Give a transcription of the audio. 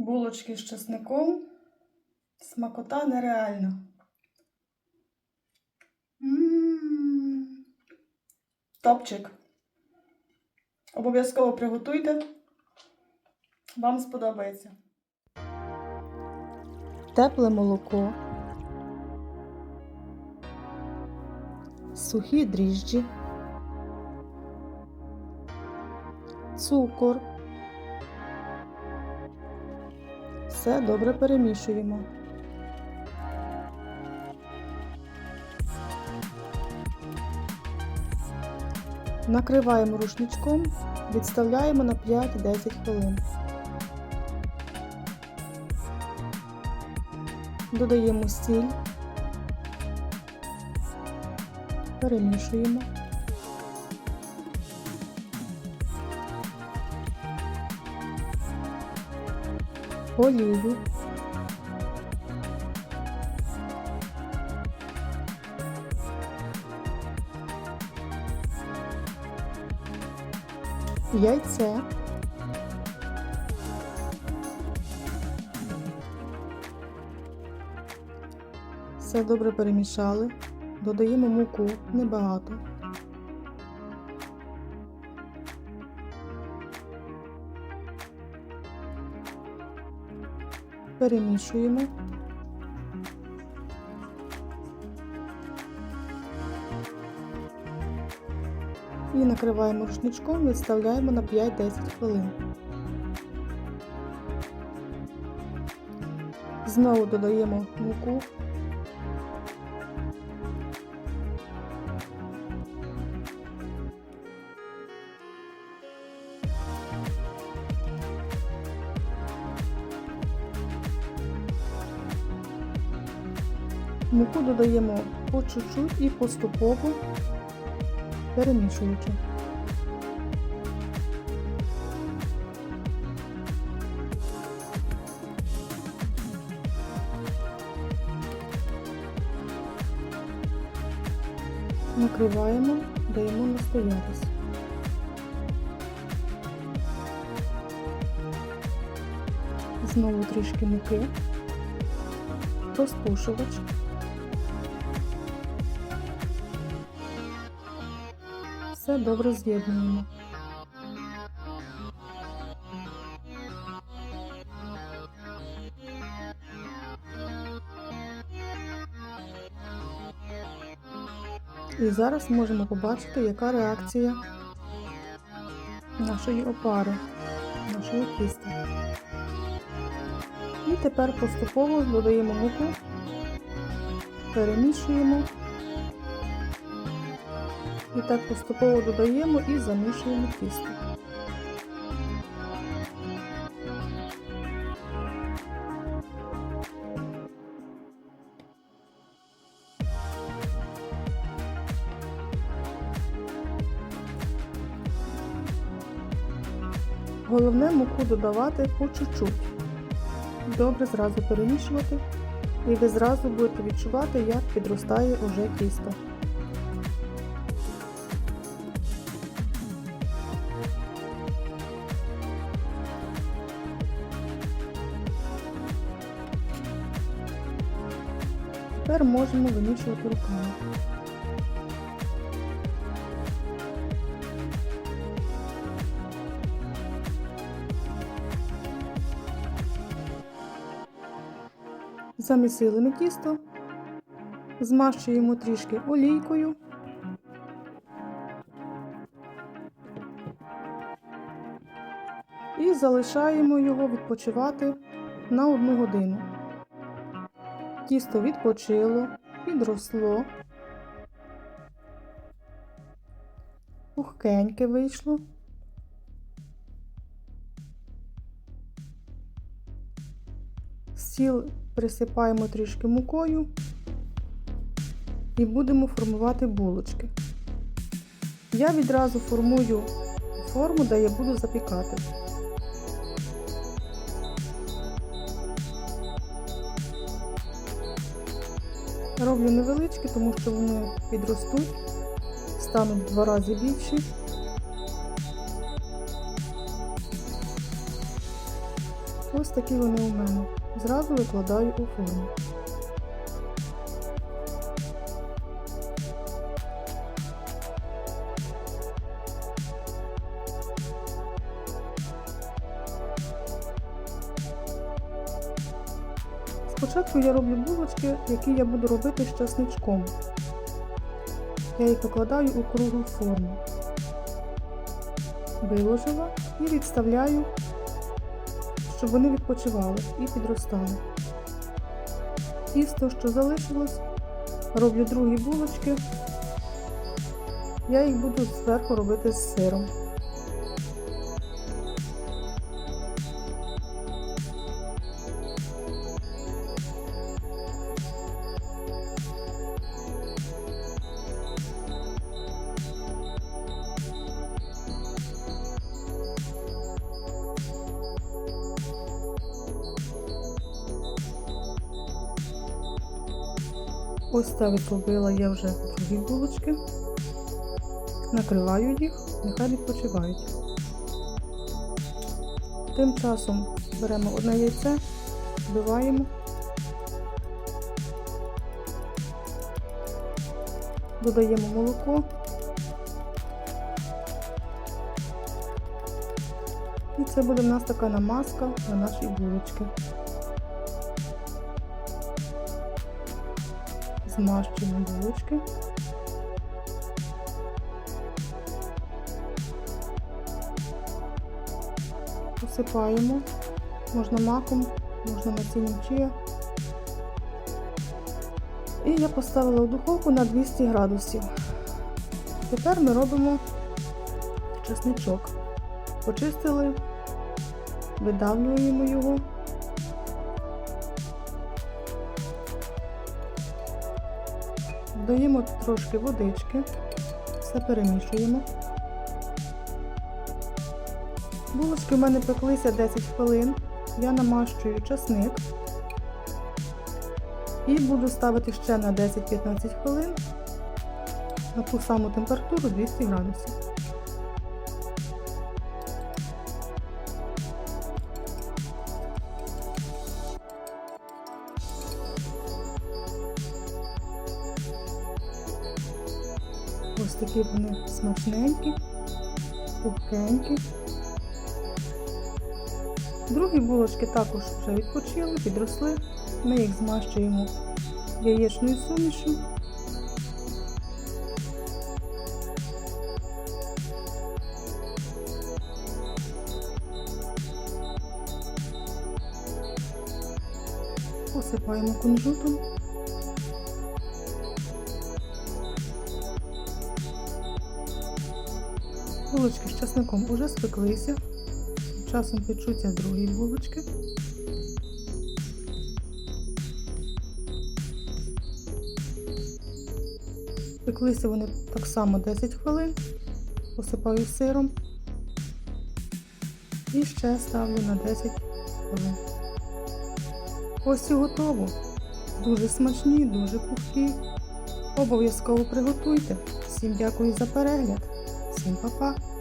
Булочки з чесником. Смакота нереальна. Топчик. Обов'язково приготуйте. Вам сподобається. Тепле молоко. Сухі дріжджі. Цукор. Все добре перемішуємо. Накриваємо рушничком, відставляємо на 5-10 хвилин. Додаємо сіль, перемішуємо. Олію. Яйце. Все добре перемішали. Додаємо муку небагато. Перемішуємо. І накриваємо рушничком, відставляємо на 5-10 хвилин. Знову додаємо муку. Муку додаємо по чуть-чуть і поступово перемішуючи. Накриваємо, даємо настоятись. Знову трішки муки, розпушувач. Все добре з'єднуємо. І зараз можемо побачити, яка реакція нашої опари, нашого тіста. І тепер поступово додаємо муку, перемішуємо. І так поступово додаємо і замішуємо тісто. Головне муку додавати по чуть-чуть. Добре зразу перемішувати, і ви зразу будете відчувати, як підростає уже тісто. Тепер можемо вимішувати руками. Замісили ми тісто, змащуємо трішки олійкою. І залишаємо його відпочивати на одну годину. Тісто відпочило, підросло, пухкеньке вийшло. Сіл присипаємо трішки мукою і будемо формувати булочки. Я відразу формую форму, де я буду запікати. Роблю невеличкі, тому що вони підростуть, стануть в два рази більші. Ось такі вони у мене. Зразу викладаю у форму. Спочатку я роблю булочки, які я буду робити з часничком. Я їх викладаю у круглу форму. Виложила і відставляю, щоб вони відпочивали і підростали. Тісто, що залишилось, роблю другі булочки. Я їх буду зверху робити з сиром. Ось так зробила я вже другі булочки. Накриваю їх, нехай відпочивають. Тим часом беремо одне яйце, вбиваємо, додаємо молоко і це буде в нас така намазка на наші булочки. Змащуємо булочки. Посипаємо, можна маком, можна насінням чия. І я поставила в духовку на 200 градусів. Тепер ми робимо чесничок. Почистили, видавлюємо його. Додаємо трошки водички, все перемішуємо. Булочки в мене пеклися 10 хвилин. Я намащую часник і буду ставити ще на 10-15 хвилин на ту саму температуру 200 градусів. Смачненькі, пухкенькі. Другі булочки також вже відпочили, підросли. Ми їх змащуємо яєчною сумішю. Посипаємо кунжутом. Часником уже спеклися. Часом печуться другі булочки. Пеклися вони так само 10 хвилин, посипаю сиром і ще ставлю на 10 хвилин. Ось і готово. Дуже смачні, дуже пухкі. Обов'язково приготуйте. Всім дякую за перегляд. Всім па-па!